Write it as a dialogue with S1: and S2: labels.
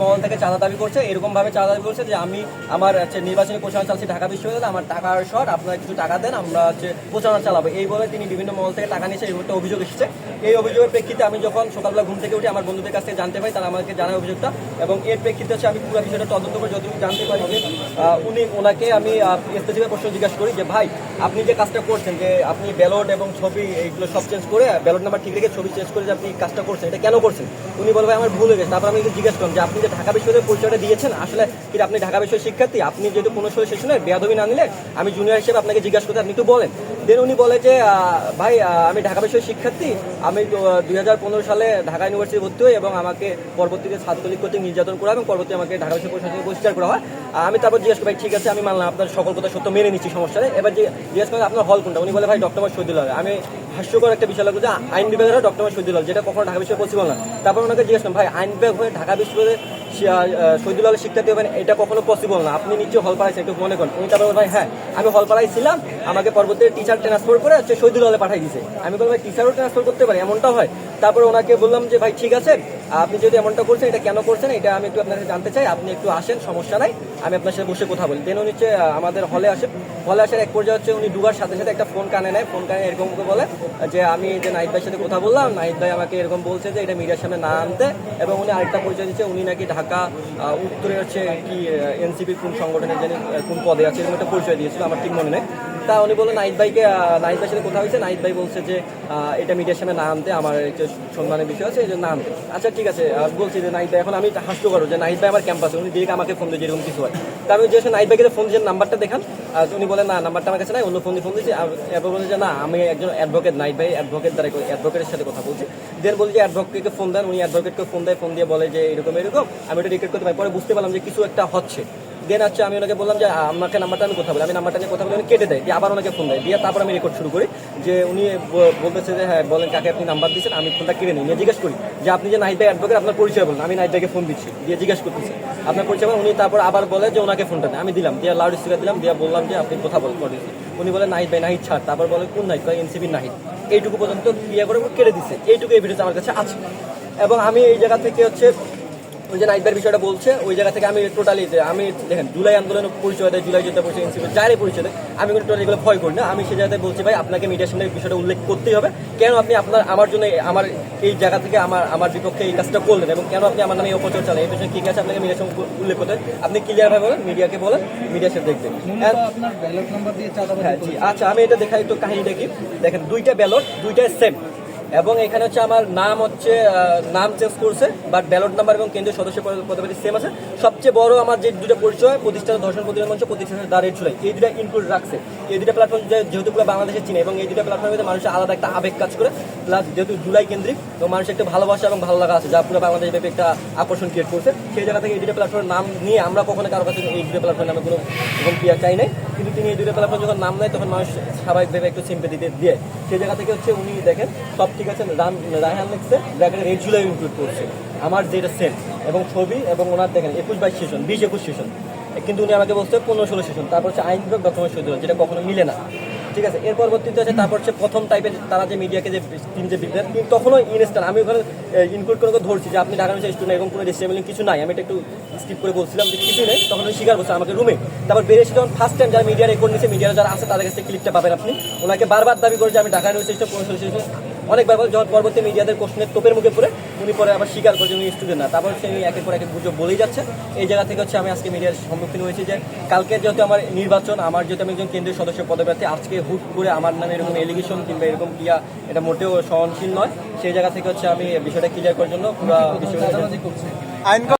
S1: মহল থেকে চাঁদা দাবি করছে এরকম ভাবে চাঁদা দাবি করছে যে আমি আমার হচ্ছে নির্বাচনী প্রচারণা চালছি ঢাকা বিশ্ববিদ্যালয়ে, আমার টাকার শট আপনারা কিছু টাকা দেন, আমরা হচ্ছে প্রচারণা চালাবো। এই বলে তিনি বিভিন্ন মহল থেকে টাকা নিয়েছে এরকম একটা অভিযোগ এসেছে। এই অভিযোগের প্রেক্ষিতে আমি যখন সকালবেলা ঘুম থেকে উঠে আমার বন্ধুদের কাছ থেকে জানতে পাই, তারা আমাকে জানায় অভিযোগটা। এবং এর প্রেক্ষিতে হচ্ছে আমি পুরো বিষয়টা তদন্ত করে যতটুকু জানতে পারি যে উনি ওনাকে আমি স্পেসিফিক প্রশ্ন জিজ্ঞাসা করি যে, ভাই, আপনি যে কাজটা করছেন, যে আপনি ব্যালট এবং ছবি এইগুলো সব চেঞ্জ করে ব্যালট নাম্বার ঠিক রেখে ছবি চেঞ্জ করে যে আপনি কাজটা করছেন, এটা কেন করছেন? উনি বলবে আমার ভুল হয়ে গেছে। তারপর আমি জিজ্ঞেস করলাম যে, আপনি যে ঢাকা বিশ্ববিদ্যালয়ের পরিচয়টা দিয়েছেন, আসলে কি আপনি ঢাকা বিশ্ববিদ্যালয়ের শিক্ষার্থী? আপনি যেহেতু কোনো সময় নয় বেয়াদবি না নিলে আমি জুনিয়র হিসেবে আপনাকে জিজ্ঞাসা করতে আপনি একটু বলেন। দেন উনি বলে যে ভাই আমি ঢাকা বিশ্ববিদ্যালয়ের শিক্ষার্থী। আমি দুই হাজার পনেরো সালে ঢাকা ইউনিভার্সিটি ভর্তি হই এবং আমাকে পরবর্তীতে ছাত্রলীগ কর্তৃক নির্যাতন করা এবং পরবর্তী আমাকে ঢাকা বিশ্ববিদ্যালয় বহিষ্কার করা হয়। আমি তারপর জিজ্ঞেস করি ভাই ঠিক আছে আমি মানলাম আপনার সকল কথা সত্য মেনে নিচ্ছি সমস্যা এবার জিজ্ঞেস করেন আপনার হল কোনটা? উনি বলে ভাই ডক্টর শহীদুল আলম। আমি হাস্যকর একটা বিষয় লাগল যে আইন বিভাগের ডক্টর শহীদুল আলম, যেটা কখনো ঢাকা বিশ্ববিদ্যালয় পসিবল না তারপর ওনাকে জিজ্ঞেস করেন ভাই আইন বিভাগ হয়ে ঢাকা বিশ্ববিদ্যালয়ে শহীদুল আলম শিক্ষার্থী হবেন এটা কখনো পসিবল না। আপনি নিশ্চয়ই হল পাড়াইছেন একটু মনে করেন। উনি তারপর ভাই হ্যাঁ আমি হল পাড়াই ছিলাম আমাকে পরবর্তীতে টিচার ট্রান্সফার করে হচ্ছে শহীদুল আলে পাঠাই দিয়েছে আমি বললাম, ভাই টিচারও ট্রান্সফার করতে পারি, এমনটা হয়? তারপরে ওনাকে বললাম যে, ভাই, ঠিক আছে, আপনি যদি এমনটা করছেন, এটা কেন করছেন, এটা আমি একটু আপনার জানতে চাই, আপনি একটু আসেন, সমস্যা নাই, আমি আপনার সাথে বসে কথা বলি। দেন উনি হচ্ছে আমাদের হলে আসে। হলে আসার এক পর্যায়ে হচ্ছে উনি ডুবার সাথে সাথে একটা ফোন কানে নেয়। ফোন কানে এরকম বলে যে, আমি যে নাহিদ ভাইয়ের সাথে কথা বললাম, নাহিদ ভাই আমাকে এরকম বলছে যে, এটা মিডিয়ার সামনে না আনতে। এবং উনি আরেকটা পরিচয় দিচ্ছে, উনি নাকি ঢাকা উত্তরে হচ্ছে কি এনসিপির কোন সংগঠনের জানি, কোন পদে আছে, এরকম একটা পরিচয় দিয়েছিল, আমার ঠিক মনে নেই। তা উনি বললেন নাহিদ ভাইকে নাহিদ ভাইয়ের সাথে কথা হয়েছে নাহিদ ভাই বলছে যে এটা মিডিয়ার সামনে না আনতে, আমার একটু সম্মানের বিষয় আছে, এই জন্য না আনতে। আচ্ছা ঠিক আছে বলছি যে নাইট ভাই, এখন আমি হাস্য করো যে নাহিদ ভাই আমার ক্যাম্পাসে উনি ডিরেক্ট আমাকে ফোন দিয়ে এরকম কিছু হয়। তা আমি যে নাহিদ ভাইকে ফোন দিয়েছেন নাম্বারটা দেখান উনি বলেন, না, নাম্বারটা আমার কাছে নাই, অন্য ফোন দিয়ে ফোন দিয়েছি। এরপর বলে যে, না, আমি একজন অ্যাডভোকেট নাইট ভাই অ্যাডভোকেট দ্বারা অ্যাডভোকেটের সাথে কথা বলছি। দেন বলি যে অ্যাডভোকেটকে ফোন দেন। উনি অ্যাডভোকেটকে ফোন দেয় ফোন দিয়ে বলে যে, এরকম এরকম। আমি এটা রিকেট করতে পারি। পরে বুঝতে পারলাম যে কিছু একটা হচ্ছে। দেন হচ্ছে আমি ওনাকে বললাম যে আমাকে নাম্বারটা আমি কথা বলি। আমি নাম্বারটা নিয়ে কথা বলি উনি কেটে দেয়। দিয়ে আবার ওনাকে ফোন দেয়। দিয়ে তারপর আমি রেকর্ড শুরু করি যে, উনি বলতেছে যে হ্যাঁ বলেন কাকে আপনি নাম্বার দিচ্ছেন আমি ফোনটা কেড়ে নিই। নিয়ে জিজ্ঞেস করি যে, আপনি যে নাহিদ ভাই অ্যাডভোকেট আপনার পরিচয় বলুন। আমি নাহিদ ভাইকে ফোন দিচ্ছি। দিয়ে জিজ্ঞেস করতেছি, আপনার পরিচয় বলুন? উনি তারপর আবার বলে যে, ওনাকে ফোনটা দেয় আমি দিলাম, দিয়ে লাউড স্পিকার দিলাম, দিয়ে বললাম যে, আপনি কথা বল করে উনি বলে নাহিদ ভাই নাহিদ ছাড়। তারপর বলে, কোন নাহিদ এনসিপির নাহিদ। এইটুকু পর্যন্ত ক্রিয়া করে কেড়ে দিচ্ছে এইটুকু এভিডেন্স আমার কাছে আছে। এবং আমি এই জায়গা থেকে হচ্ছে ওই যে নাইটবার বিষয়টা বলছে ওই জায়গা থেকে আমি টোটালি আমি দেখেন জুলাই আন্দোলনের পরিচয় দেয় জুলাই যোদ্ধা পরিচয় এনসিপি যারই পরিচয় দেয় আমি কিন্তু টোটালি এগুলো ভয় করি না। আমি সেই জায়গাতে বলছি ভাই আপনাকে মিডিয়ার সামনে বিষয়টা উল্লেখ করতেই হবে। কেন আপনি আপনার আমার জন্য আমার এই জায়গা থেকে আমার আমার বিপক্ষে এই কাজটা করলেন এবং কেন আপনি আমার নামে এই অপচয় চালেন এই বিষয়ে কি আছে? আপনাকে মিডিয়ার সঙ্গে উল্লেখ করতে আপনি ক্লিয়ার ভাবে বলেন মিডিয়াকে বলেন মিডিয়া সাথে দেখবেন।
S2: চাঁদাবাজি
S1: হ্যাঁ আচ্ছা আমি এটা দেখাই একটু কাহিনী দেখি দেখেন দুইটা ব্যালট দুইটাই সেম এবং এখানে হচ্ছে আমার নাম হচ্ছে নাম চেঞ্জ করছে বাট ব্যালট নাম্বার এবং কেন্দ্রীয় সদস্য পদ- পদবি সেম আছে। সবচেয়ে বড় আমার যে দুটো পরিচয় প্রতিষ্ঠান ধর্ষণ প্রতিরোধ মঞ্চ প্রতিষ্ঠানের দাঁড়িয়ে ছিল এই দুটা ইনক্লুড রাখছে। এই দুটা প্ল্যাটফর্ম যেহেতু পুরো বাংলাদেশে চিনে, এবং এই দুটা প্ল্যাটফর্মের মধ্যে মানুষের আলাদা একটা আবেগ কাজ করে। প্লাস যেহেতু জুলাই কেন্দ্রিক, তো মানুষের একটা ভালোবাসা এবং ভালো লাগা আছে, যা পুরো বাংলাদেশ ব্যাপী একটা আকর্ষণ ক্রিয়েট করছে। সেই জায়গা থেকে এই দুটো প্ল্যাটফর্মের নাম নিয়ে আমরা কখনো কারও কাছে এই দুটো প্ল্যাটফর্মের নামে কোনো এরকম ক্রিয়া চাই নাই। কিন্তু তিনি এই দুইটা প্ল্যাটফর্ম যখন নাম নেয়, তখন মানুষ স্বাভাবিকভাবে একটু সিম্পেটি দিয়ে সেই জায়গা থেকে হচ্ছে উনি দেখেন, সব ঠিক আছে রাম রায়হান লিখছে ব্র্যাকেটে রেড জুলাই ইনক্লুড করছে। আমার যেটা সেম এবং ছবি এবং ওনার দেখেন, একুশ বাইশ সেশন বিশ একুশ সেশন কিন্তু উনি আমাকে বলছে পনেরো ষোলো সেশন তারপর হচ্ছে আইন বিভাগ ডকুমেন্ট সই যেটা কখনো মিলে না। ঠিক আছে? এর পরবর্তীতে আছে তারপর হচ্ছে প্রথম টাইপের তারা যে মিডিয়াকে যে টিম যে কিন্তু তখনও ইনস্টার আমি ওখানে ইনক্লুড করে ধরছি যে আপনি ঢাকা মিশন স্টুডেন্ট এবং কোনো রেজিস্ট্রেবলিং কিছু নাই। আমি এটা একটু স্কিপ করে বলছিলাম যে কিছু নেই। তখন আমি স্বীকার করছে আমাকে রুমে তারপর বেরিয়েছি যখন ফার্স্ট টাইম যারা মিডিয়া রেকর্ড নিয়েছে মিডিয়ারা যারা আছে, তাদের কাছে ক্লিপটা পাবেন আপনি। ওনাকে বারবার দাবি করে যে আমি ঢাকা ইউনিভার্সিটি পনেরো অনেকবার ব্যাপার যখন পরবর্তী মিডিয়াদের কোশ্চেনের তোপের মুখে পড়ে, উনি পরে আবার স্বীকার করছেন উনি স্টুডেন্ট না। তারপর সে উনি একের পর এক গুজব বলেই যাচ্ছে। এই জায়গা থেকে হচ্ছে আমি আজকে মিডিয়ার সম্মুখীন হয়েছি যে কালকে যেহেতু আমার নির্বাচন, আমার যেহেতু আমি একজন কেন্দ্রীয় সদস্য পদপ্রার্থী, আজকে হুট করে আমার নামে এরকম এলিগেশন কিংবা এরকম ক্রিয়া, এটা মোটেও সহনশীল নয়। সেই জায়গা থেকে হচ্ছে আমি বিষয়টা ক্লিয়ার করার জন্য পুরো বিষয়টা
S3: আইন